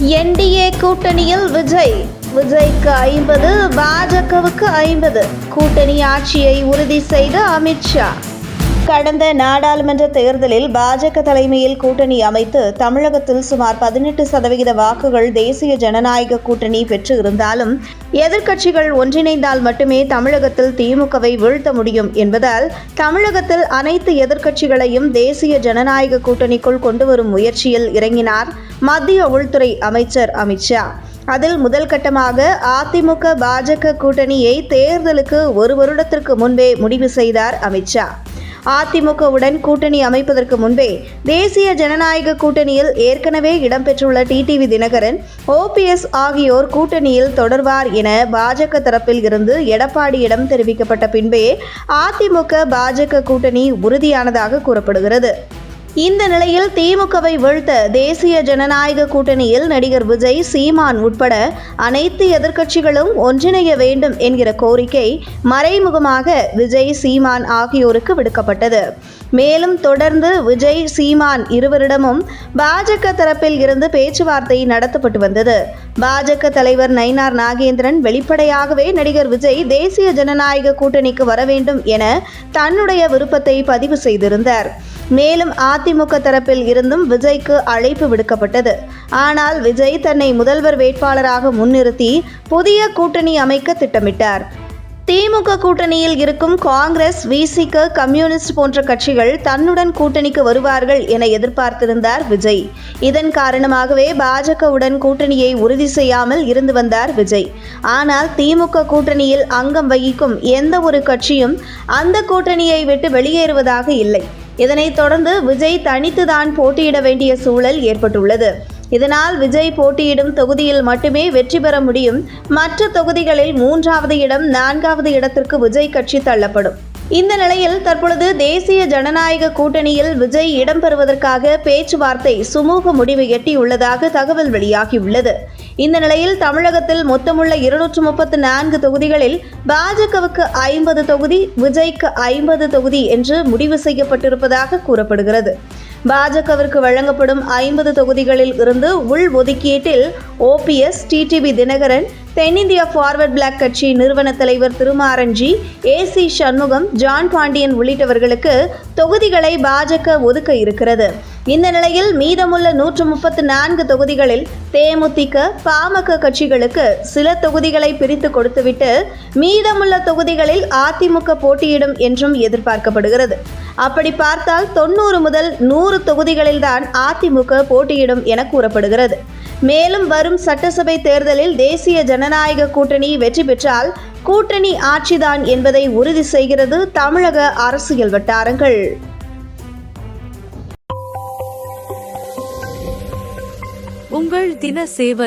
NDA கூட்டணியில் விஜய். விஜய்க்கு ஐம்பது பாஜகவுக்கு ஐம்பது. கூட்டணி ஆட்சியை உறுதி செய்த அமித்ஷா கடந்த நாடாளுமன்ற தேர்தலில் பாஜக தலைமையில் கூட்டணி அமைத்து தமிழகத்தில் சுமார் பதினெட்டு சதவிகித வாக்குகள் தேசிய ஜனநாயக கூட்டணி பெற்று இருந்தாலும் எதிர்க்கட்சிகள் ஒன்றிணைந்தால் மட்டுமே தமிழகத்தில் திமுகவை வீழ்த்த முடியும் என்பதால் தமிழகத்தில் அனைத்து எதிர்க்கட்சிகளையும் தேசிய ஜனநாயக கூட்டணிக்குள் கொண்டுவரும் முயற்சியில் இறங்கினார் மத்திய உள்துறை அமைச்சர் அமித்ஷா அதில் முதல் கட்டமாக அதிமுக பாஜக கூட்டணியை தேர்தலுக்கு ஒரு வருடத்திற்கு முன்பே முடிவு செய்தார் அமித்ஷா அதிமுகவுடன் கூட்டணி அமைப்பதற்கு முன்பே தேசிய ஜனநாயக கூட்டணியில் ஏற்கனவே இடம்பெற்றுள்ள டிடிவி தினகரன் ஓபிஎஸ் ஆகியோர் கூட்டணியில் தொடர்வார் என பாஜக தரப்பில் இருந்து எடப்பாடியிடம் தெரிவிக்கப்பட்ட பின்பே அதிமுக பாஜக கூட்டணி உறுதியானதாக கூறப்படுகிறது. இந்த நிலையில் திமுகவை வீழ்த்த தேசிய ஜனநாயக கூட்டணியில் நடிகர் விஜய் சீமான் உட்பட அனைத்து எதிர்க்கட்சிகளும் ஒன்றிணைய வேண்டும் என்கிற கோரிக்கை மறைமுகமாக விஜய் சீமான் ஆகியோருக்கு விடுக்கப்பட்டது. மேலும் தொடர்ந்து விஜய் சீமான் இருவரிடமும் பாஜக தரப்பில் இருந்து பேச்சுவார்த்தை நடத்தப்பட்டு வந்தது. பாஜக தலைவர் நயினார் நாகேந்திரன் வெளிப்படையாகவே நடிகர் விஜய் தேசிய ஜனநாயக கூட்டணிக்கு வர வேண்டும் என தன்னுடைய விருப்பத்தை பதிவு செய்திருந்தார். மேலும் அதிமுக தரப்பில் இருந்தும் விஜய்க்கு அழைப்பு விடுக்கப்பட்டது. ஆனால் விஜய் தன்னை முதல்வர் வேட்பாளராக முன்னிறுத்தி புதிய கூட்டணி அமைக்க திட்டமிட்டார். திமுக கூட்டணியில் இருக்கும் காங்கிரஸ் விசிக கம்யூனிஸ்ட் போன்ற கட்சிகள் தன்னுடன் கூட்டணிக்கு வருவார்கள் என எதிர்பார்த்திருந்தார் விஜய். இதன் காரணமாகவே பாஜகவுடன் கூட்டணியை உறுதி செய்யாமல் இருந்து வந்தார் விஜய். ஆனால் திமுக கூட்டணியில் அங்கம் வகிக்கும் எந்த ஒரு கட்சியும் அந்த கூட்டணியை விட்டு வெளியேறுவதாக இல்லை. இதனைத் தொடர்ந்து விஜய் தனித்துதான் போட்டியிட வேண்டிய சூழல் ஏற்பட்டுள்ளது. இதனால் விஜய் போட்டியிடும் தொகுதியில் மட்டுமே வெற்றி பெற முடியும். மற்ற தொகுதிகளில் மூன்றாவது இடம் நான்காவது இடத்திற்கு விஜய் கட்சி தள்ளப்படும். இந்த நிலையில் தற்பொழுது தேசிய ஜனநாயக கூட்டணியில் விஜய் இடம்பெறுவதற்காக பேச்சுவார்த்தை சுமூக முடிவு எட்டியுள்ளதாக தகவல் வெளியாகியுள்ளது. இந்த நிலையில் தமிழகத்தில் மொத்தமுள்ள இருநூற்று முப்பத்து நான்கு தொகுதிகளில் பாஜகவுக்கு ஐம்பது தொகுதி விஜய்க்கு ஐம்பது தொகுதி என்று முடிவு செய்யப்பட்டிருப்பதாக கூறப்படுகிறது. பாஜகவிற்கு வழங்கப்படும் ஐம்பது தொகுதிகளில் இருந்து உள் ஒதுக்கீட்டில் ஓபிஎஸ் டிடிவி தினகரன் தென்னிந்திய ஃபார்வர்ட் பிளாக் கட்சி நிறுவன தலைவர் திருமாரஞ்சி ஏசி சண்முகம் ஜான் பாண்டியன் உள்ளிட்டவர்களுக்கு தொகுதிகளை பாஜக ஒதுக்க இருக்கிறது. இந்த நிலையில் மீதமுள்ள நூற்று முப்பத்து நான்கு தொகுதிகளில் தேமுதிக பாமக கட்சிகளுக்கு சில தொகுதிகளை பிரித்து கொடுத்துவிட்டு மீதமுள்ள தொகுதிகளில் அதிமுக போட்டியிடும் என்றும் எதிர்பார்க்கப்படுகிறது. அப்படி பார்த்தால் தொண்ணூறு முதல் நூறு தொகுதிகளில்தான் அதிமுக போட்டியிடும் என கூறப்படுகிறது. மேலும் வரும் சட்டசபை தேர்தலில் தேசிய ஜனநாயக கூட்டணி வெற்றி பெற்றால் கூட்டணி ஆட்சிதான் என்பதை உறுதி செய்கிறது தமிழக அரசியல் வட்டாரங்கள். உங்கள் தின சேவல்